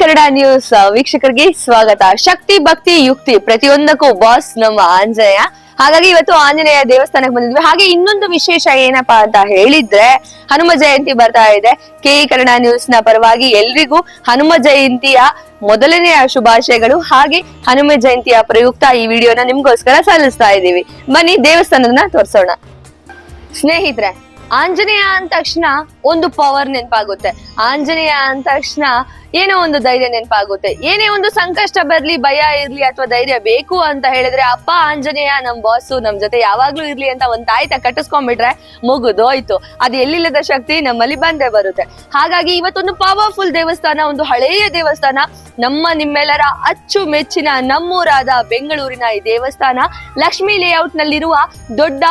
Kannada news ವೀಕ್ಷಕರಿಗೆ ಸ್ವಾಗತ. ಶಕ್ತಿ, ಭಕ್ತಿ, ಯುಕ್ತಿ ಪ್ರತಿಯೊಂದಕ್ಕೂ ಬಾಸ್ ನಮ್ಮ ಆಂಜನೇಯ. ಹಾಗಾಗಿ ಇವತ್ತು ಆಂಜನೇಯ ದೇವಸ್ಥಾನಕ್ಕೆ ಬಂದಿದ್ವಿ. ಹಾಗೆ ಇನ್ನೊಂದು ವಿಶೇಷ ಏನಪ್ಪಾ ಅಂತ ಹೇಳಿದ್ರೆ, ಹನುಮ ಜಯಂತಿ ಬರ್ತಾ ಇದೆ. ಕೆ ಕನ್ನಡ ನ್ಯೂಸ್ನ ಪರವಾಗಿ ಎಲ್ರಿಗೂ ಹನುಮ ಜಯಂತಿಯ ಮೊದಲನೆಯ ಶುಭಾಶಯಗಳು. ಹಾಗೆ ಹನುಮ ಜಯಂತಿಯ ಪ್ರಯುಕ್ತ ಈ ವಿಡಿಯೋನ ನಿಮ್ಗೋಸ್ಕರ ಸಲ್ಲಿಸ್ತಾ ಇದ್ದೀವಿ. ಬನ್ನಿ ದೇವಸ್ಥಾನದನ್ನ ತೋರ್ಸೋಣ. ಸ್ನೇಹಿತರೆ ಆಂಜನೇಯ ಅಂದ ತಕ್ಷಣ ಒಂದು ಪವರ್ ನೆನಪಾಗುತ್ತೆ. ಆಂಜನೇಯ ಅಂದ ತಕ್ಷಣ ಏನೋ ಒಂದು ಧೈರ್ಯ ನೆನಪಾಗುತ್ತೆ. ಏನೇ ಒಂದು ಸಂಕಷ್ಟ ಬರ್ಲಿ, ಭಯ ಇರ್ಲಿ ಅಥವಾ ಧೈರ್ಯ ಬೇಕು ಅಂತ ಹೇಳಿದ್ರೆ, ಅಪ್ಪ ಆಂಜನೇಯ, ನಮ್ ಬಾಸ್ ನಮ್ ಜೊತೆ ಯಾವಾಗ್ಲೂ ಇರ್ಲಿ ಅಂತ ಒಂದ್ ತಾಯ್ತ ಕಟ್ಟಿಸ್ಕೊಂಡ್ಬಿಟ್ರೆ ಮುಗಿದೋಯ್ತು. ಅದು ಎಲ್ಲಿಲ್ಲದ ಶಕ್ತಿ ನಮ್ಮಲ್ಲಿ ಬಂದೇ ಬರುತ್ತೆ. ಹಾಗಾಗಿ ಇವತ್ತೊಂದು ಪವರ್ಫುಲ್ ದೇವಸ್ಥಾನ, ಒಂದು ಹಳೆಯ ದೇವಸ್ಥಾನ, ನಮ್ಮ ನಿಮ್ಮೆಲ್ಲರ ಅಚ್ಚು ಮೆಚ್ಚಿನ ನಮ್ಮೂರಾದ ಬೆಂಗಳೂರಿನ ಈ ದೇವಸ್ಥಾನ ಲಕ್ಷ್ಮಿ ಲೇಔಟ್ ನಲ್ಲಿರುವ ದೊಡ್ಡ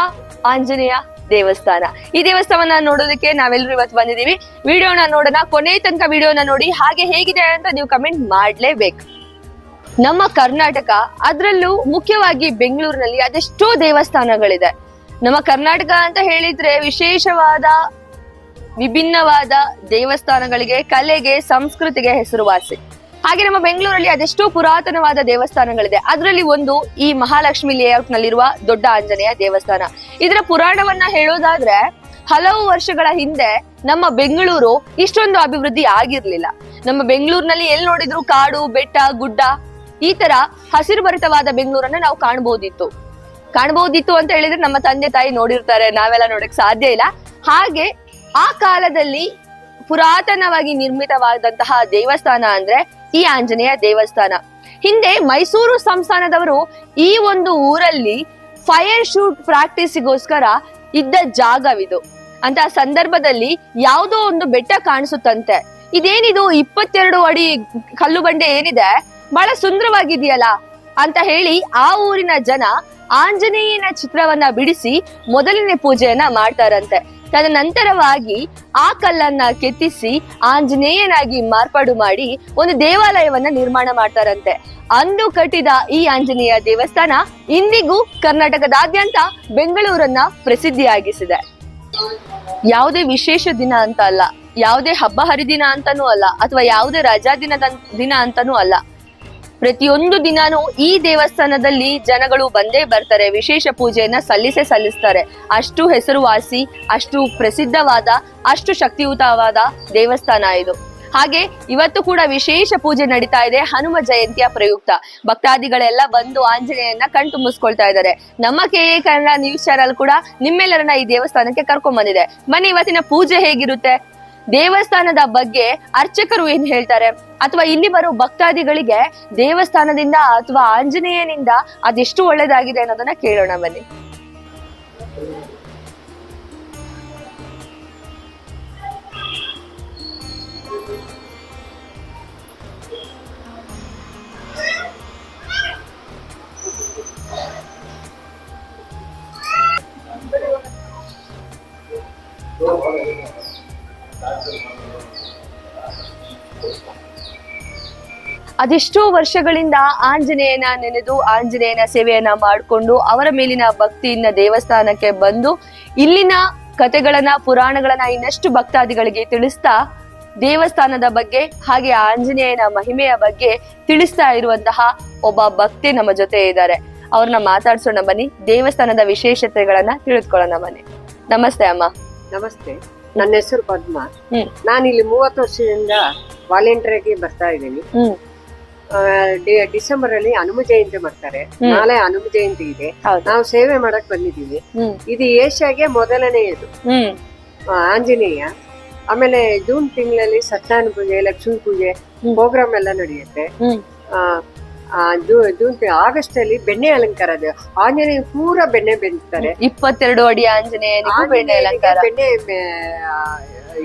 ಆಂಜನೇಯ ದೇವಸ್ಥಾನ. ಈ ದೇವಸ್ಥಾನ ನೋಡೋದಕ್ಕೆ ನಾವೆಲ್ಲರೂ ಇವತ್ತು ಬಂದಿದ್ದೀವಿ. ವಿಡಿಯೋನ ನೋಡೋಣ, ಕೊನೆ ತನಕ ವಿಡಿಯೋನ ನೋಡಿ, ಹಾಗೆ ಹೇಗಿದೆ ಅಂತ ನೀವು ಕಮೆಂಟ್ ಮಾಡ್ಲೇಬೇಕು. ನಮ್ಮ ಕರ್ನಾಟಕ, ಅದರಲ್ಲೂ ಮುಖ್ಯವಾಗಿ ಬೆಂಗಳೂರಿನಲ್ಲಿ ಅದೆಷ್ಟೋ ದೇವಸ್ಥಾನಗಳಿದೆ. ನಮ್ಮ ಕರ್ನಾಟಕ ಅಂತ ಹೇಳಿದ್ರೆ ವಿಶೇಷವಾದ, ವಿಭಿನ್ನವಾದ ದೇವಸ್ಥಾನಗಳಿಗೆ, ಕಲೆಗೆ, ಸಂಸ್ಕೃತಿಗೆ ಹೆಸರುವಾಸಿ. ಹಾಗೆ ನಮ್ಮ ಬೆಂಗಳೂರಲ್ಲಿ ಅದೆಷ್ಟೋ ಪುರಾತನವಾದ ದೇವಸ್ಥಾನಗಳಿದೆ. ಅದರಲ್ಲಿ ಒಂದು ಈ ಮಹಾಲಕ್ಷ್ಮಿ ಲೇಔಟ್ ನಲ್ಲಿರುವ ದೊಡ್ಡ ಆಂಜನೇಯ ದೇವಸ್ಥಾನ. ಇದರ ಪುರಾಣವನ್ನ ಹೇಳೋದಾದ್ರೆ, ಹಲವು ವರ್ಷಗಳ ಹಿಂದೆ ನಮ್ಮ ಬೆಂಗಳೂರು ಇಷ್ಟೊಂದು ಅಭಿವೃದ್ಧಿ ಆಗಿರ್ಲಿಲ್ಲ. ನಮ್ಮ ಬೆಂಗಳೂರಿನಲ್ಲಿ ಎಲ್ಲಿ ನೋಡಿದ್ರು? ಕಾಡು, ಬೆಟ್ಟ, ಗುಡ್ಡ. ಈ ತರ ಹಸಿರು ಭರಿತವಾದ ಬೆಂಗಳೂರನ್ನ ನಾವು ಕಾಣಬಹುದಿತ್ತು ಕಾಣಬಹುದಿತ್ತು ಅಂತ ಹೇಳಿದ್ರೆ ನಮ್ಮ ತಂದೆ ತಾಯಿ ನೋಡಿರ್ತಾರೆ. ನಾವೆಲ್ಲ ನೋಡಕ್ ಸಾಧ್ಯ ಇಲ್ಲ. ಹಾಗೆ ಆ ಕಾಲದಲ್ಲಿ ಪುರಾತನವಾಗಿ ನಿರ್ಮಿತವಾದಂತಹ ದೇವಸ್ಥಾನ ಅಂದ್ರೆ ಈ ಆಂಜನೇಯ ದೇವಸ್ಥಾನ. ಹಿಂದೆ ಮೈಸೂರು ಸಂಸ್ಥಾನದವರು ಈ ಒಂದು ಊರಲ್ಲಿ ಫೈರ್ ಶೂಟ್ ಪ್ರಾಕ್ಟೀಸಿಗೋಸ್ಕರ ಇದ್ದ ಜಾಗವಿದು. ಅಂತ ಸಂದರ್ಭದಲ್ಲಿ ಯಾವುದೋ ಒಂದು ಬೆಟ್ಟ ಕಾಣಿಸುತ್ತಂತೆ. ಇದೇನಿದು ಇಪ್ಪತ್ತೆರಡು ಅಡಿ ಕಲ್ಲು ಬಂಡೆ ಏನಿದೆ? ಬಹಳ ಸುಂದರವಾಗಿದೆಯಲ್ಲ? ಅಂತ ಹೇಳಿ ಆ ಊರಿನ ಜನ ಆಂಜನೇಯನ ಚಿತ್ರವನ್ನ ಬಿಡಿಸಿ ಮೊದಲನೇ ಪೂಜೆಯನ್ನ ಮಾಡ್ತಾರಂತೆ. ತದನಂತರವಾಗಿ ಆ ಕಲ್ಲನ್ನ ಕೆತ್ತಿಸಿ ಆಂಜನೇಯನಾಗಿ ಮಾರ್ಪಾಡು ಮಾಡಿ ಒಂದು ದೇವಾಲಯವನ್ನ ನಿರ್ಮಾಣ ಮಾಡ್ತಾರಂತೆ. ಅಂದು ಕಟ್ಟಿದ ಈ ಆಂಜನೇಯ ದೇವಸ್ಥಾನ ಇಂದಿಗೂ ಕರ್ನಾಟಕದಾದ್ಯಂತ ಬೆಂಗಳೂರನ್ನ ಪ್ರಸಿದ್ಧಿಯಾಗಿಸಿದೆ. ಯಾವುದೇ ವಿಶೇಷ ದಿನ ಅಂತ ಅಲ್ಲ, ಯಾವುದೇ ಹಬ್ಬ ಹರಿದಿನ ಅಂತಾನೂ ಅಲ್ಲ, ಅಥವಾ ಯಾವುದೇ ರಜಾ ದಿನದ ದಿನ ಅಂತಾನೂ ಅಲ್ಲ. ಪ್ರತಿಯೊಂದು ದಿನಾನು ಈ ದೇವಸ್ಥಾನದಲ್ಲಿ ಜನಗಳು ಬಂದೇ ಬರ್ತಾರೆ, ವಿಶೇಷ ಪೂಜೆಯನ್ನ ಸಲ್ಲಿಸೇ ಸಲ್ಲಿಸ್ತಾರೆ. ಅಷ್ಟು ಹೆಸರುವಾಸಿ, ಅಷ್ಟು ಪ್ರಸಿದ್ಧವಾದ, ಅಷ್ಟು ಶಕ್ತಿಯುತವಾದ ದೇವಸ್ಥಾನ ಇದು. ಹಾಗೆ ಇವತ್ತು ಕೂಡ ವಿಶೇಷ ಪೂಜೆ ನಡೀತಾ ಇದೆ, ಹನುಮ ಜಯಂತಿಯ ಪ್ರಯುಕ್ತ. ಭಕ್ತಾದಿಗಳೆಲ್ಲ ಬಂದು ಆಂಜನೇಯನ್ನ ಕಣ್ತುಂಬಿಸ್ಕೊಳ್ತಾ ಇದ್ದಾರೆ. ನಮ್ಮ K A Kannada news channel ಕೂಡ ನಿಮ್ಮೆಲ್ಲರನ್ನ ಈ ದೇವಸ್ಥಾನಕ್ಕೆ ಕರ್ಕೊಂಡ್ ಬಂದಿದೆ ಬನ್ನಿ, ಇವತ್ತಿನ ಪೂಜೆ ಹೇಗಿರುತ್ತೆ? ದೇವಸ್ಥಾನದ ಬಗ್ಗೆ ಅರ್ಚಕರು ಏನ್ ಹೇಳ್ತಾರೆ? ಅಥವಾ ಇಲ್ಲಿ ಬರೋ ಭಕ್ತಾದಿಗಳಿಗೆ ದೇವಸ್ಥಾನದಿಂದ ಅಥವಾ ಆಂಜನೇಯನಿಂದ ಅದೆಷ್ಟು ಒಳ್ಳೇದಾಗಿದೆ ಅನ್ನೋದನ್ನ ಕೇಳೋಣ ಬನ್ನಿ. ಅದೆಷ್ಟೋ ವರ್ಷಗಳಿಂದ ಆಂಜನೇಯನ ನೆನೆದು ಆಂಜನೇಯನ ಸೇವೆಯನ್ನ ಮಾಡಿಕೊಂಡು ಅವರ ಮೇಲಿನ ಭಕ್ತಿಯಿಂದ ದೇವಸ್ಥಾನಕ್ಕೆ ಬಂದು ಇಲ್ಲಿನ ಕತೆಗಳನ್ನ ಪುರಾಣಗಳನ್ನ ಇನ್ನಷ್ಟು ಭಕ್ತಾದಿಗಳಿಗೆ ತಿಳಿಸ್ತಾ ದೇವಸ್ಥಾನದ ಬಗ್ಗೆ, ಹಾಗೆ ಆಂಜನೇಯನ ಮಹಿಮೆಯ ಬಗ್ಗೆ ತಿಳಿಸ್ತಾ ಇರುವಂತಹ ಒಬ್ಬ ಭಕ್ತಿ ನಮ್ಮ ಜೊತೆ ಇದ್ದಾರೆ. ಅವ್ರನ್ನ ಮಾತಾಡ್ಸೋಣ ಬನ್ನಿ. ದೇವಸ್ಥಾನದ ವಿಶೇಷತೆಗಳನ್ನ ತಿಳಿದುಕೊಳ್ಳೋಣ ಬನ್ನಿ. ನಮಸ್ತೆ ಅಮ್ಮ. ನಮಸ್ತೆ. ನನ್ನ ಹೆಸರು ಪದ್ಮ. ನಾನು ಇಲ್ಲಿ ಮೂವತ್ತು ವರ್ಷದಿಂದ ವಾಲಂಟಿಯರ್ ಆಗಿ ಬರ್ತಾ ಇದ್ದೀನಿ. ಡಿಸೆಂಬರ್ ಅಲ್ಲಿ ಹನುಮ ಜಯಂತಿ ಮಾಡ್ತಾರೆ. ನಾಳೆ ಹನುಮ ಜಯಂತಿ ಇದೆ. ನಾವು ಸೇವೆ ಮಾಡಕ್ ಬಂದಿದ್ದೀವಿ. ಇದು ಏಷ್ಯಾಗೆ ಮೊದಲನೆಯದು. ಆಂಜನೇಯ. ಆಮೇಲೆ ಜೂನ್ ತಿಂಗಳಲ್ಲಿ ಸತ್ಯಾನ ಪೂಜೆ ಲಕ್ಷ್ಮೀ ಪೂಜೆ. ಪ್ರೋಗ್ರಾಮ್ ಎಲ್ಲ ನಡೆಯುತ್ತೆ. ಜೂ- ಜೂನ್ ಆಗಸ್ಟ್ ಅಲ್ಲಿ ಬೆಣ್ಣೆ ಅಲಂಕಾರ ಅದು. ಆಂಜನೇಯ ಪೂರ ಬೆಣ್ಣೆ ಬೆಂತಾರೆ ಇಪ್ಪತ್ತೆರಡು ಅಡಿ ಆಂಜನೇಯ ಬೆಣ್ಣೆ ಅಲಂಕಾರ. ಬೆಣ್ಣೆ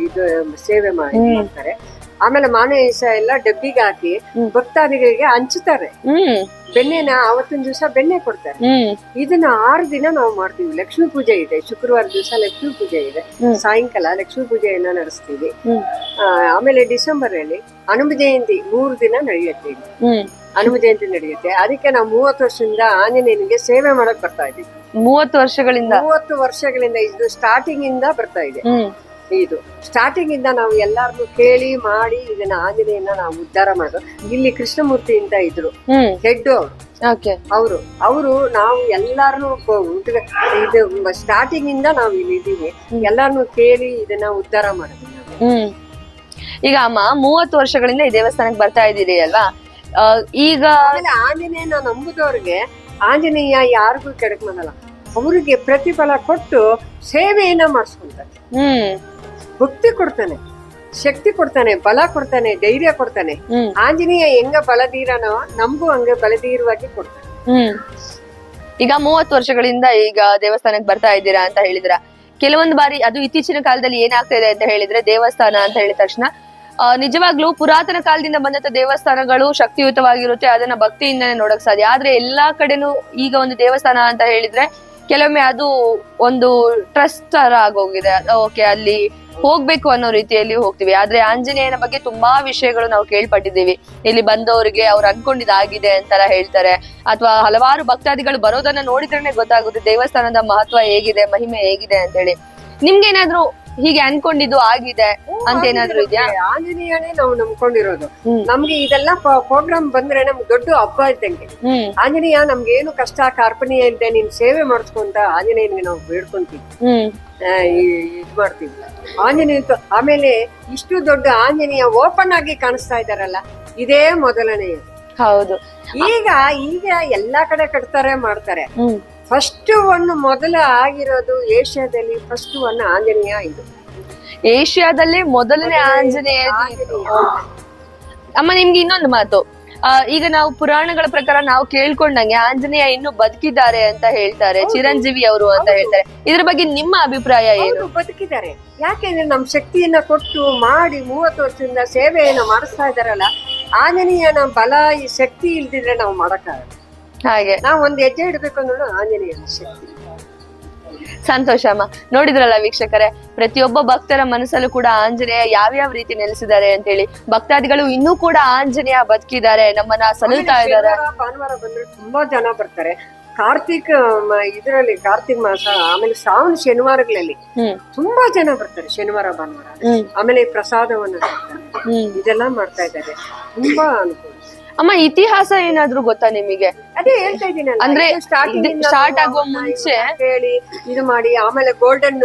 ಇದು ಸೇವೆ ಮಾಡಿ ಹ್ಮ್. ಮಾಡ್ತಾರೆ. ಆಮೇಲೆ ಮಾನಸ ಎಲ್ಲ ಡಬ್ಬಿಗೆ ಹಾಕಿ. ಭಕ್ತಾದಿಗಳಿಗೆ ಹಂಚುತ್ತಾರೆ. ಬೆಣ್ಣೆನ ಅವತ್ತಿನ ದಿವಸ ಬೆಣ್ಣೆ ಕೊಡ್ತಾರೆ. ಇದನ್ನ ಆರು ದಿನ ನಾವು ಮಾಡ್ತೀವಿ. ಲಕ್ಷ್ಮೀ ಪೂಜೆ ಇದೆ. ಶುಕ್ರವಾರ ದಿವಸ ಲಕ್ಷ್ಮೀ ಪೂಜೆ ಇದೆ. ಸಾಯಂಕಾಲ ಲಕ್ಷ್ಮೀ ಪೂಜೆಯನ್ನ ನಡೆಸ್ತೀವಿ. ಆಮೇಲೆ ಡಿಸೆಂಬರ್ ಅಲ್ಲಿ ಹನುಮ ಜಯಂತಿ ಮೂರು ದಿನ ನಡೆಯುತ್ತೆ ಇಲ್ಲಿ. ಹ್ಮ್. ಹನುಮ ಜಯಂತಿ ನಡೆಯುತ್ತೆ. ಅದಕ್ಕೆ ನಾವು ಮೂವತ್ತು ವರ್ಷದಿಂದ ಆಂಜನೇಯನಿಗೆ ಸೇವೆ ಮಾಡಕ್ ಬರ್ತಾ ಇದ್ದೀವಿ. ಮೂವತ್ತು ವರ್ಷಗಳಿಂದ? ಮೂವತ್ತು ವರ್ಷಗಳಿಂದ ಇದು ಸ್ಟಾರ್ಟಿಂಗ್ ಇಂದ ಬರ್ತಾ ಇದೆ. ಹ್ಮ್. ಇದು ಸ್ಟಾರ್ಟಿಂಗ್ ಇಂದ ನಾವು ಎಲ್ಲಾರ್ನು ಕೇಳಿ ಮಾಡಿ ಇದನ್ನ ಆಂಜನೇಯನ ನಾವು ಉದ್ಧಾರ ಮಾಡೋದು. ಇಲ್ಲಿ ಕೃಷ್ಣಮೂರ್ತಿ ಅಂತ ಇದ್ರು. ಹ್ಮ್. ಹೆಡ್ ಅವರು ಓಕೆ. ಅವರು. ಅವರು ನಾವು ಎಲ್ಲಾರನು ಇದು ಸ್ಟಾರ್ಟಿಂಗ್ ಇಂದ ನಾವು ಇಲ್ಲಿ ಇದೀವಿ ಎಲ್ಲಾರನು ಕೇಳಿ ಇದನ್ನ ಉದ್ಧಾರ ನಾವು. ಹ್ಮ್. ಈಗ ಅಮ್ಮ ಮೂವತ್ತು ವರ್ಷಗಳಿಂದ ಈ ದೇವಸ್ಥಾನಕ್ಕೆ ಬರ್ತಾ ಇದ್ದೀರಿ ಅಲ್ವಾ? ಈಗ ಆಮೇಲೆ ಆಂಜನೇಯನ ನಂಬುದವ್ರಿಗೆ ಆಂಜನೇಯ ಯಾರಿಗೂ ಕೆಡಕ್ ಮಾಡಲ್ಲ ಅವರಿಗೆ ಪ್ರತಿಫಲ ಕೊಟ್ಟು ಸೇವೆಯನ್ನ ಮಾಡಿಸ್ಕೊಂತಾರೆ ಹ್ಮ್. ಭಕ್ತಿ ಕೊಡ್ತಾನೆ ಶಕ್ತಿ ಕೊಡ್ತಾನೆ ಬಲ ಕೊಡ್ತಾನೆ ಧೈರ್ಯ ಕೊಡ್ತಾನೆ. ಆಂಜನೇಯ ಹೆಂಗ ಬಲದೀರನೋ ನಮಗೂ ಹಂಗ ಬಲದೀರವಾಗಿ ಕೊಡ್ತಾನೆ. ಹ್ಮ್. ಈಗ ಮೂವತ್ತು ವರ್ಷಗಳಿಂದ ಈಗ ದೇವಸ್ಥಾನಕ್ಕೆ ಬರ್ತಾ ಇದ್ದೀರಾ ಅಂತ ಹೇಳಿದ್ರ. ಕೆಲವೊಂದು ಬಾರಿ ಅದು ಇತ್ತೀಚಿನ ಕಾಲದಲ್ಲಿ ಏನಾಗ್ತಾ ಇದೆ ಅಂತ ಹೇಳಿದ್ರೆ ದೇವಸ್ಥಾನ ಅಂತ ಹೇಳಿದ ತಕ್ಷಣ ನಿಜವಾಗ್ಲೂ ಪುರಾತನ ಕಾಲದಿಂದ ಬಂದಂತ ದೇವಸ್ಥಾನಗಳು ಶಕ್ತಿಯುತವಾಗಿರುತ್ತೆ, ಅದನ್ನ ಭಕ್ತಿಯಿಂದನೇ ನೋಡಕ್ ಸಾಧ್ಯ. ಆದ್ರೆ ಎಲ್ಲಾ ಕಡೆನೂ ಈಗ ಒಂದು ದೇವಸ್ಥಾನ ಅಂತ ಹೇಳಿದ್ರೆ ಕೆಲವೊಮ್ಮೆ ಅದು ಒಂದು ಟ್ರಸ್ಟ್ ತರ ಆಗೋಗಿದೆ. ಓಕೆ ಅಲ್ಲಿ ಹೋಗ್ಬೇಕು ಅನ್ನೋ ರೀತಿಯಲ್ಲಿ ಹೋಗ್ತೀವಿ. ಆದ್ರೆ ಆಂಜನೇಯನ ಬಗ್ಗೆ ತುಂಬಾ ವಿಷಯಗಳು ನಾವು ಕೇಳ್ಪಟ್ಟಿದ್ದೀವಿ. ಇಲ್ಲಿ ಬಂದವರಿಗೆ ಅವ್ರು ಅನ್ಕೊಂಡಿದ್ದಾಗಿದೆ ಅಂತೆಲ್ಲ ಹೇಳ್ತಾರೆ. ಅಥವಾ ಹಲವಾರು ಭಕ್ತಾದಿಗಳು ಬರೋದನ್ನ ನೋಡಿದ್ರೇನೆ ಗೊತ್ತಾಗುತ್ತೆ ದೇವಸ್ಥಾನದ ಮಹತ್ವ ಹೇಗಿದೆ, ಮಹಿಮೆ ಹೇಗಿದೆ ಅಂತ ಹೇಳಿ ನಿಮ್ಗೇನಾದ್ರೂ ಹೀಗೆ ಅನ್ಕೊಂಡಿದ್ದು ಆಗಿದೆ ಅಂತ ಏನಾದ್ರು ಇದೆಯಾ? ಆಂಜನೇಯನೇ ನಾವು ನಂಬ್ಕೊಂಡಿರೋದು. ನಮ್ಗೆ ಇದೆಲ್ಲ ಪ್ರೋಗ್ರಾಮ್ ಬಂದ್ರೆ ನಮ್ಗೆ ದೊಡ್ಡ ಹಬ್ಬ ಇದ್ದಂಗೆ. ಆಂಜನೇಯ ನಮ್ಗೆ ಏನು ಕಷ್ಟ ಕಾರ್ಪಣ್ಯ ಇದ್ದೆ ನೀನ್ ಸೇವೆ ಮಾಡಿಸ್ಕೊಂತ ಆಂಜನೇಯನಿಗೆ ನಾವು ಬೇಡ್ಕೊಂತೀವಿ. ಇದ್ ಮಾಡ್ತೀವಿ. ಆಂಜನೇಯ ಆಮೇಲೆ ಇಷ್ಟು ದೊಡ್ಡ ಆಂಜನೇಯ ಓಪನ್ ಆಗಿ ಕಾಣಿಸ್ತಾ ಇದಾರಲ್ಲ ಇದೇ ಮೊದಲನೇ ಹೌದು. ಈಗ ಈಗ ಎಲ್ಲಾ ಕಡೆ ಕಟ್ತಾರೆ ಮಾಡ್ತಾರೆ. ಫಸ್ಟ್ ಒನ್ ಮೊದಲ ಆಗಿರೋದು ಏಷ್ಯಾದಲ್ಲಿ ಫಸ್ಟ್ ಒನ್ ಆಂಜನೇಯ ಇದು. ಏಷ್ಯಾದಲ್ಲೇ ಮೊದಲನೇ ಆಂಜನೇಯ ಅಮ್ಮ ನಿಮ್ಗೆ ಇನ್ನೊಂದು ಮಾತು. ಆ, ಈಗ ನಾವು ಪುರಾಣಗಳ ಪ್ರಕಾರ ನಾವು ಕೇಳ್ಕೊಂಡಂಗೆ ಆಂಜನೇಯ ಇನ್ನು ಬದುಕಿದ್ದಾರೆ ಅಂತ ಹೇಳ್ತಾರೆ ಚಿರಂಜೀವಿ ಅವರು ಅಂತ ಹೇಳ್ತಾರೆ. ಇದ್ರ ಬಗ್ಗೆ ನಿಮ್ಮ ಅಭಿಪ್ರಾಯ ಏನು? ಬದುಕಿದ್ದಾರೆ. ಯಾಕೆಂದ್ರೆ ನಮ್ ಶಕ್ತಿಯನ್ನ ಕೊಟ್ಟು ಮಾಡಿ ಮೂವತ್ತು ವರ್ಷದಿಂದ ಸೇವೆಯನ್ನು ಮಾಡಿಸ್ತಾ ಇದಾರಲ್ಲ ಆಂಜನೇಯನ ಬಲ ಈ ಶಕ್ತಿ ಇಲ್ದಿದ್ರೆ ನಾವು ಮಾಡಕ್ಕಾಗಲ್ಲ. ಹಾಗೆ. ನಾವ್ ಒಂದು ಹೆಜ್ಜೆ ಇಡ್ಬೇಕು ಅನ್ನೋದು ಆಂಜನೇಯ ಶಕ್ತಿ. ಸಂತೋಷ ಅಮ್ಮ. ನೋಡಿದ್ರಲ್ಲ ವೀಕ್ಷಕರೇ ಪ್ರತಿಯೊಬ್ಬ ಭಕ್ತರ ಮನಸ್ಸಲ್ಲೂ ಕೂಡ ಆಂಜನೇಯ ಯಾವ್ಯಾವ ರೀತಿ ನೆಲೆಸಿದ್ದಾರೆ ಅಂತ ಹೇಳಿ ಭಕ್ತಾದಿಗಳು ಇನ್ನೂ ಕೂಡ ಆಂಜನೇಯ ಬದುಕಿದ್ದಾರೆ ನಮ್ಮನ್ನ ಸಲುತ್ತಾ ಇದ್ದಾರೆ. ಭಾನುವಾರ ಬಂದ್ರೆ ತುಂಬಾ ಜನ ಬರ್ತಾರೆ. ಕಾರ್ತಿಕ್ ಇದರಲ್ಲಿ ಕಾರ್ತಿಕ್ ಮಾಸ ಆಮೇಲೆ ಶ್ರಾವಣ ಶನಿವಾರಗಳಲ್ಲಿ ತುಂಬಾ ಜನ ಬರ್ತಾರೆ ಶನಿವಾರ ಭಾನುವಾರ. ಆಮೇಲೆ ಪ್ರಸಾದವನ್ನ ಇದೆಲ್ಲ ಮಾಡ್ತಾ ಇದ್ದಾರೆ. ತುಂಬಾ ಅನುಕೂಲ. ಅಮ್ಮ ಇತಿಹಾಸ ಏನಾದ್ರೂ ಗೊತ್ತಾ ನಿಮಗೆ? ಅದೇ ಹೇಳ್ತಾ ಇದ್ದೀನಿ ಅಂದ್ರೆ ಸ್ಟಾರ್ಟ್ ಆಗೋ ಮುಂಚೆ ಹೇಳಿ ಇದು ಮಾಡಿ ಆಮೇಲೆ ಗೋಲ್ಡನ್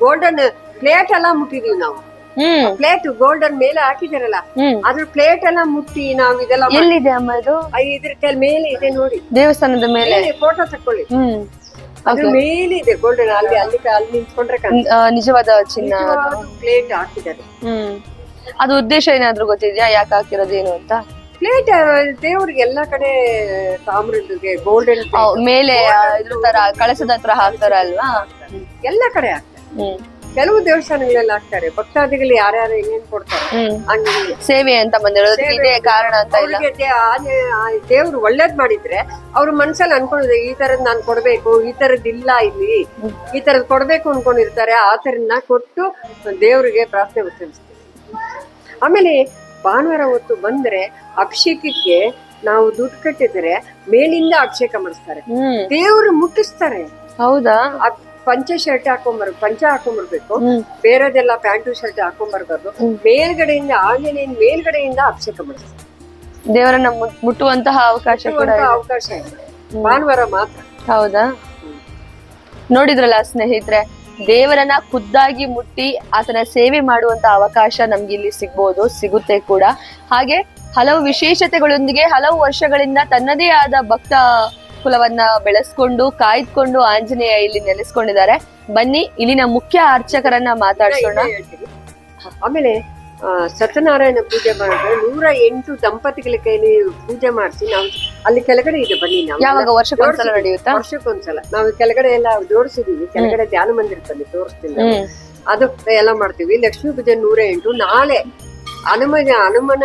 ಗೋಲ್ಡನ್ ಪ್ಲೇಟ್ ಎಲ್ಲ ಮುಟ್ಟಿದೀವಿ ನಾವು. ಹ್ಮ್. ಪ್ಲೇಟ್ ಗೋಲ್ಡನ್ ಮೇಲೆ ಹಾಕಿದಾರಲ್ಲ ಅದ್ರ ಪ್ಲೇಟ್ ಎಲ್ಲ ಮುಟ್ಟಿ ನಾವು ಇದೆಲ್ಲ ಎಲ್ಲಿದೆ ಅಮ್ಮ ಇದು? ಇದ್ರ ಮೇಲೆ ಇದೆ ನೋಡಿ. ದೇವಸ್ಥಾನದ ಮೇಲೆ? ಫೋಟೋ ತಕೊಳ್ಳಿ ಹ್ಮ್. ಅದ್ರ ಮೇಲೆ ಇದೆ ಗೋಲ್ಡನ್ ಅಲ್ಲಿ ಅಲ್ಲಿ ಅಲ್ಲಿ ನಿಂತ್ಕೊಂಡ್ರೆ ನಿಜವಾದ ಚಿನ್ನ ಪ್ಲೇಟ್ ಹಾಕಿದ್ದಾರೆ. ಹ್ಮ್. ಅದು ಉದ್ದೇಶ ಏನಾದ್ರೂ ಗೊತ್ತಿದ್ಯಾ ಯಾಕೆ ಹಾಕಿರೋದು ಏನು ಅಂತ? ಪ್ಲೇಟ್ ದೇವ್ರಿಗೆ ಎಲ್ಲಾ ಕಡೆ ತಾಮ್ರದ್ಗೆ ಗೋಲ್ಡನ್ ಮೇಲೆ ಇದ್ರ ತರ ಕಳಸದ ಹತ್ರ ಹಾಕ್ತಾರಲ್ವಾ ಎಲ್ಲ ಕಡೆ ಹಾಕ್ತಾರೆ. ಕೆಲವು ದೇವಸ್ಥಾನಗಳೆಲ್ಲ ಹಾಕ್ತಾರೆ. ಭಕ್ತಾದಿಗಳು ಯಾರ್ಯಾರು ಏನೇನ್ ಕೊಡ್ತಾರೆ? ಹಂಗೆ ಸೇವೆ ಅಂತ ಬಂದಿರೋದು. ಇದೇ ಕಾರಣ ಅಂತ ಇಲ್ಲ? ದೇವ್ರು ಒಳ್ಳೇದ್ ಮಾಡಿದ್ರೆ ಅವ್ರ ಮನ್ಸಲ್ಲಿ ಅನ್ಕೊಂಡಿದೆ ಈ ತರದ್ ನಾನ್ ಕೊಡ್ಬೇಕು ಈ ತರದ್ ಇಲ್ಲ ಇಲ್ಲಿ. ಈ ತರದ್ ಕೊಡ್ಬೇಕು ಅನ್ಕೊಂಡಿರ್ತಾರೆ. ಆ ತರನ್ನ ಕೊಟ್ಟು ದೇವ್ರಿಗೆ ಪ್ರಾರ್ಥನೆ ಸಲ್ಲಿಸ್ತೀವಿ ಆಮೇಲೆ ಭಾನುವಾರ ಹೊತ್ತು ಬಂದ್ರೆ ಅಭಿಷೇಕಕ್ಕೆ ನಾವು ದುಡ್ಡು ಕಟ್ಟಿದ್ರೆ ಮೇಲಿಂದ ಅಭಿಷೇಕ ಮಾಡಿಸ್ತಾರೆ. ಹ್ಮ್. ದೇವ್ರು ಮುಟ್ಟಿಸ್ತಾರೆ. ಹೌದಾ? ಪಂಚ ಶರ್ಟ್ ಹಾಕೊಂಬರ್ ಪಂಚ ಹಾಕೊಂಡ್ಬರ್ಬೇಕು ಬೇರೆದೆಲ್ಲ ಪ್ಯಾಂಟು ಶರ್ಟ್ ಹಾಕೊಂಬರ್ಬಾರ್ದು. ಹ್ಮ್. ಮೇಲ್ಗಡೆಯಿಂದ ಆಂಜನೇಯನ್ ಮೇಲ್ಗಡೆಯಿಂದ ಅಭಿಷೇಕ ಮಾಡಿಸ್ತಾರೆ. ದೇವರನ್ನ ಮುಟ್- ಮುಟ್ಟುವಂತಹ ಅವಕಾಶ ಕೂಡ ಇದೆ. ಅವಕಾಶ ಇದೆ. ಭಾನುವಾರ ಮಾತ್ರ. ಹೌದಾ? ನೋಡಿದ್ರಲ್ಲ ಸ್ನೇಹಿತರೆ ದೇವರನ್ನ ಖುದ್ದಾಗಿ ಮುಟ್ಟಿ ಆತನ ಸೇವೆ ಮಾಡುವಂತ ಅವಕಾಶ ನಮ್ಗೆ ಇಲ್ಲಿ ಸಿಗ್ಬೋದು, ಸಿಗುತ್ತೆ ಕೂಡ. ಹಾಗೆ ಹಲವು ವಿಶೇಷತೆಗಳೊಂದಿಗೆ ಹಲವು ವರ್ಷಗಳಿಂದ ತನ್ನದೇ ಆದ ಭಕ್ತ ಕುಲವನ್ನ ಬೆಳೆಸ್ಕೊಂಡು, ಕಾಯ್ದುಕೊಂಡು ಆಂಜನೇಯ ಇಲ್ಲಿ ನೆಲೆಸ್ಕೊಂಡಿದ್ದಾರೆ. ಬನ್ನಿ, ಇಲ್ಲಿನ ಮುಖ್ಯ ಅರ್ಚಕರನ್ನ ಮಾತಾಡ್ಸೋಣ. ಆಮೇಲೆ ಸತ್ಯನಾರಾಯಣ ಪೂಜೆ ಮಾಡಿದ್ರೆ ನೂರ ಎಂಟು ದಂಪತಿಗಳ ಕೈಲಿ ಪೂಜೆ ಮಾಡಿಸಿ ನಾವು ಅಲ್ಲಿ ಕೆಳಗಡೆ ಇದೆ ಬನ್ನಿ ನಾವು. ಯಾವಾಗ. ನಡೆಯುತ್ತಾ? ವರ್ಷಕ್ಕೊಂದ್ಸಲ. ನಾವು ಕೆಳಗಡೆ ಎಲ್ಲ ಜೋಡಿಸಿದೀವಿ. ಕೆಳಗಡೆ ಧ್ಯಾನ ಮಂದಿರದಲ್ಲಿ ತೋರಿಸ್ತೀನಿ ನಾನು. ಹ್ಮ್. ಅದು ಎಲ್ಲ ಮಾಡ್ತೀವಿ. ಲಕ್ಷ್ಮೀ ಪೂಜೆ ನೂರ ಎಂಟು. ನಾಳೆ ಹನುಮ ಹನುಮನ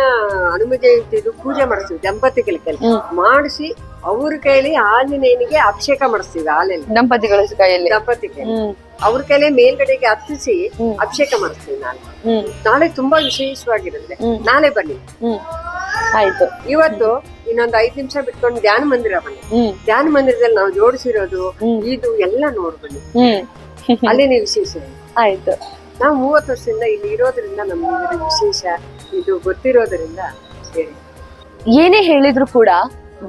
ಹನುಮ ಜಯಂತಿದು ಪೂಜೆ ಮಾಡಿಸ್ತೀವಿ ದಂಪತಿಗಳ ಕೈಲಿ. ಮಾಡಿಸಿ ಅವ್ರ ಕೈಲಿ ಆಂಜನೇಯನಿಗೆ ಅಭಿಷೇಕ ಮಾಡಿಸ್ತೀವಿ ಹಾಲಲ್ಲಿ. ದಂಪತಿಗಳ ಕೈಯಲ್ಲಿ. ದಂಪತಿ ಕೈಲಿ ಹ್ಮ್. ಅವ್ರ ಕೈಲಿ ಮೇಲ್ಗಡೆಗೆ ಹತ್ತಿಸಿ ಅಭಿಷೇಕ ಮಾಡಿಸ್ತೀವಿ ನಾಳೆ. ಹ್ಮ್. ನಾಳೆ ತುಂಬಾ ವಿಶೇಷವಾಗಿರುತ್ತೆ. ನಾಳೆ ಬನ್ನಿ. ಹ್ಮ್. ಆಯ್ತು. ಇವತ್ತು ಇನ್ನೊಂದ್ ಐದ್ ನಿಮಿಷ ಬಿಟ್ಕೊಂಡು ಧ್ಯಾನ ಮಂದಿರ ಬನ್ನಿ. ಧ್ಯಾನ ಮಂದಿರದಲ್ಲಿ ನಾವು ಜೋಡಿಸಿರೋದು ಇದು ಎಲ್ಲ ನೋಡ್ಬನ್ನಿ ಅಲ್ಲಿನ ವಿಶೇಷ ಆಯ್ತು. ನಾವು ಮೂವತ್ತು ವರ್ಷದಿಂದ ಇಲ್ಲಿ ಇರೋದ್ರಿಂದ ನಮ್ಗೆ ವಿಶೇಷ ಇದು ಗೊತ್ತಿರೋದ್ರಿಂದ ಏನೇ ಹೇಳಿದ್ರು ಕೂಡ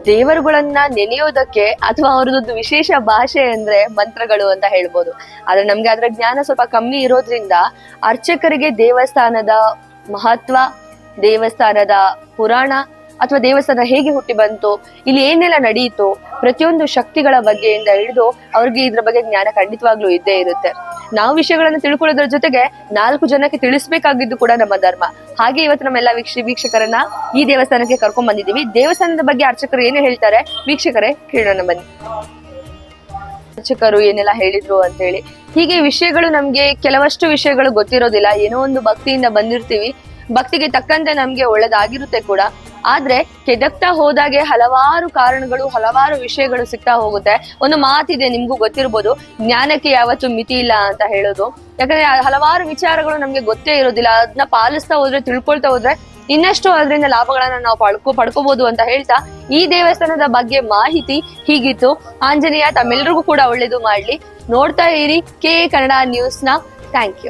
ದೇವರುಗಳನ್ನ ನೆನೆಯೋದಕ್ಕೆ ಅಥವಾ ಅವ್ರದ್ದು ವಿಶೇಷ ಭಾಷೆ ಅಂದ್ರೆ ಮಂತ್ರಗಳು ಅಂತ ಹೇಳ್ಬೋದು. ಆದ್ರೆ ನಮ್ಗೆ ಅದ್ರ ಜ್ಞಾನ ಸ್ವಲ್ಪ ಕಮ್ಮಿ ಇರೋದ್ರಿಂದ ಅರ್ಚಕರಿಗೆ ದೇವಸ್ಥಾನದ ಮಹತ್ವ ದೇವಸ್ಥಾನದ ಪುರಾಣ ಅಥವಾ ದೇವಸ್ಥಾನ ಹೇಗೆ ಹುಟ್ಟಿ ಬಂತು, ಇಲ್ಲಿ ಏನೆಲ್ಲ ನಡೆಯಿತು ಪ್ರತಿಯೊಂದು ಶಕ್ತಿಗಳ ಬಗ್ಗೆಯಿಂದ ಹಿಡಿದು ಅವ್ರಿಗೆ ಇದ್ರ ಬಗ್ಗೆ ಜ್ಞಾನ ಖಂಡಿತವಾಗ್ಲೂ ಇದ್ದೇ ಇರುತ್ತೆ. ನಾವು ವಿಷಯಗಳನ್ನು ತಿಳ್ಕೊಳ್ಳೋದ್ರ ಜೊತೆಗೆ ನಾಲ್ಕು ಜನಕ್ಕೆ ತಿಳಿಸ್ಬೇಕಾಗಿದ್ದು ಕೂಡ ನಮ್ಮ ಧರ್ಮ. ಹಾಗೆ ಇವತ್ತು ನಮ್ಮೆಲ್ಲ ವೀಕ್ಷ, ವೀಕ್ಷಕರನ್ನ ಈ ದೇವಸ್ಥಾನಕ್ಕೆ ಕರ್ಕೊಂಡ್ ಬಂದಿದ್ದೀವಿ. ದೇವಸ್ಥಾನದ ಬಗ್ಗೆ ಅರ್ಚಕರು ಏನೇ ಹೇಳ್ತಾರೆ, ವೀಕ್ಷಕರೇ ಕೇಳೋಣ ಬನ್ನಿ. ಅರ್ಚಕರು ಏನೆಲ್ಲ ಹೇಳಿದ್ರು ಅಂತ ಹೇಳಿ ಹೀಗೆ ವಿಷಯಗಳು ನಮ್ಗೆ ಕೆಲವಷ್ಟು ವಿಷಯಗಳು ಗೊತ್ತಿರೋದಿಲ್ಲ. ಏನೋ ಒಂದು ಭಕ್ತಿಯಿಂದ ಬಂದಿರ್ತೀವಿ. ಭಕ್ತಿಗೆ ತಕ್ಕಂತೆ ನಮ್ಗೆ ಒಳ್ಳೇದಾಗಿರುತ್ತೆ ಕೂಡ. ಆದ್ರೆ ಕೆದಕ್ತಾ ಹೋದಾಗೆ ಹಲವಾರು ಕಾರಣಗಳು, ಹಲವಾರು ವಿಷಯಗಳು ಸಿಗ್ತಾ ಹೋಗುತ್ತೆ. ಒಂದು ಮಾತಿದೆ, ನಿಮ್ಗೂ ಗೊತ್ತಿರ್ಬೋದು. ಜ್ಞಾನಕ್ಕೆ ಯಾವತ್ತೂ ಮಿತಿ ಇಲ್ಲ ಅಂತ ಹೇಳೋದು. ಯಾಕಂದ್ರೆ ಹಲವಾರು ವಿಚಾರಗಳು ನಮ್ಗೆ ಗೊತ್ತೇ ಇರೋದಿಲ್ಲ. ಅದನ್ನ ಪಾಲಿಸ್ತಾ ಹೋದ್ರೆ, ತಿಳ್ಕೊಳ್ತಾ ಹೋದ್ರೆ ಇನ್ನಷ್ಟು ಅದರಿಂದ ಲಾಭಗಳನ್ನ ನಾವು ಪಡ್ಕೊ ಪಡ್ಕೋಬಹುದು ಅಂತ ಹೇಳ್ತಾ ಈ ದೇವಸ್ಥಾನದ ಬಗ್ಗೆ ಮಾಹಿತಿ ಹೀಗಿತ್ತು. ಆಂಜನೇಯ, ತಮ್ಮೆಲ್ರಿಗೂ ಕೂಡ ಒಳ್ಳೇದು ಮಾಡ್ಲಿ. ನೋಡ್ತಾ ಇರಿ ಕೆ ಕನ್ನಡ ನ್ಯೂಸ್ನ ಥ್ಯಾಂಕ್ ಯು.